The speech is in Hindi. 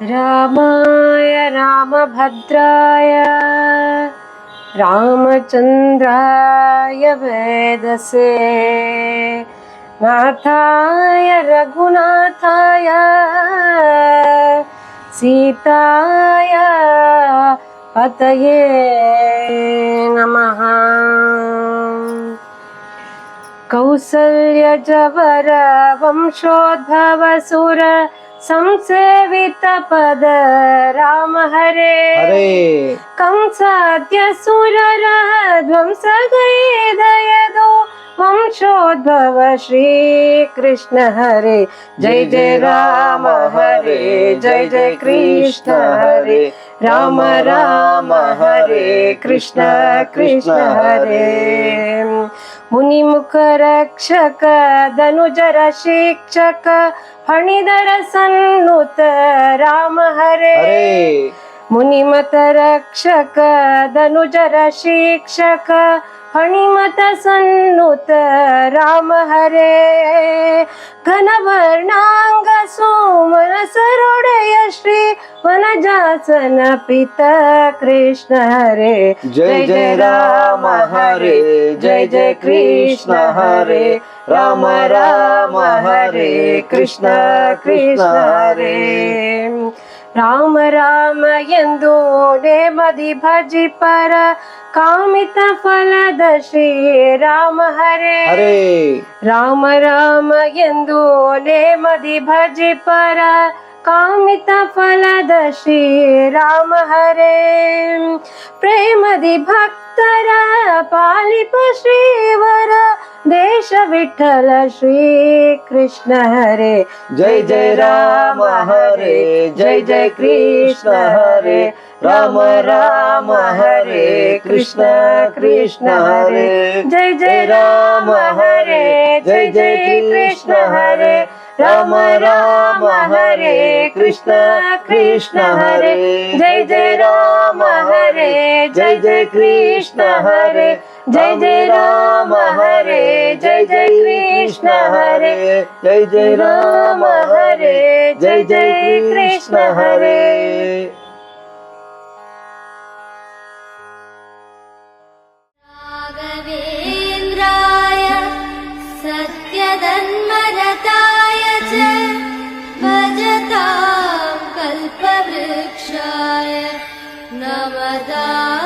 रामाय रामभद्राय रामचन्द्राय वेदसे नाथाय रघुनाथाय सीताय पतये नमः। कौसल्यजवर वंशोद्भवसुर संसेवितपद राम हरे। सुरर ध्वंसगैदयदो वंशोद्भव श्रीकृष्ण हरे। जय जय राम हरे जय जय कृष्ण हरे। राम राम हरे। कृष्ण कृष्ण हरे। रक्षक धनुजर शिक्षक फणिधर सन्नुत राम हरे। हरे। मुनिमत रक्षक धनुजर शिक्षक फणिमत सन्नुत राम हरे। घनवर्णाङ्ग सोमन सरोडय श्री वनजासन पित कृष्ण हरे। जय जय राम हरे जय जय कृष्ण हरे। राम राम हरे कृष्ण कृष्ण हरे। ರಾಮ ರಾಮ ಎಂದು ನೇಮದಿ ಭಜಿ ಪರ ಕಾಮಿತ ಫಲದ ಶ್ರೀ ರಾಮ ಹರೇ. ರಾಮ ರಾಮ ಎಂದು ನೇಮದಿ ಭಜಿ ಪರ ಕಾಮಿತ ಫಲದ ಶ್ರೀ ರಾಮ ಹರೇ. ಪ್ರೇಮದಿ ಭಕ್ತರ ಪಾಲಿಪ ಶ್ರೀವರ गणेश विठल श्री कृष्ण हरे जय जय राम हरे जय जय कृष्ण हरे राम राम हरे कृष्ण कृष्ण हरे जय जय राम हरे जय जय कृष्ण हरे राम राम हरे कृष्ण कृष्ण हरे जय जय राम हरे जय जय कृष्ण हरे जय जय राम हरे जय जय कृष्ण हरे जय जय राम हरे जय जय कृष्ण हरे माघवेन्द्राय सत्यधन्मरताय जय भजता कल्पवृक्षाय नमता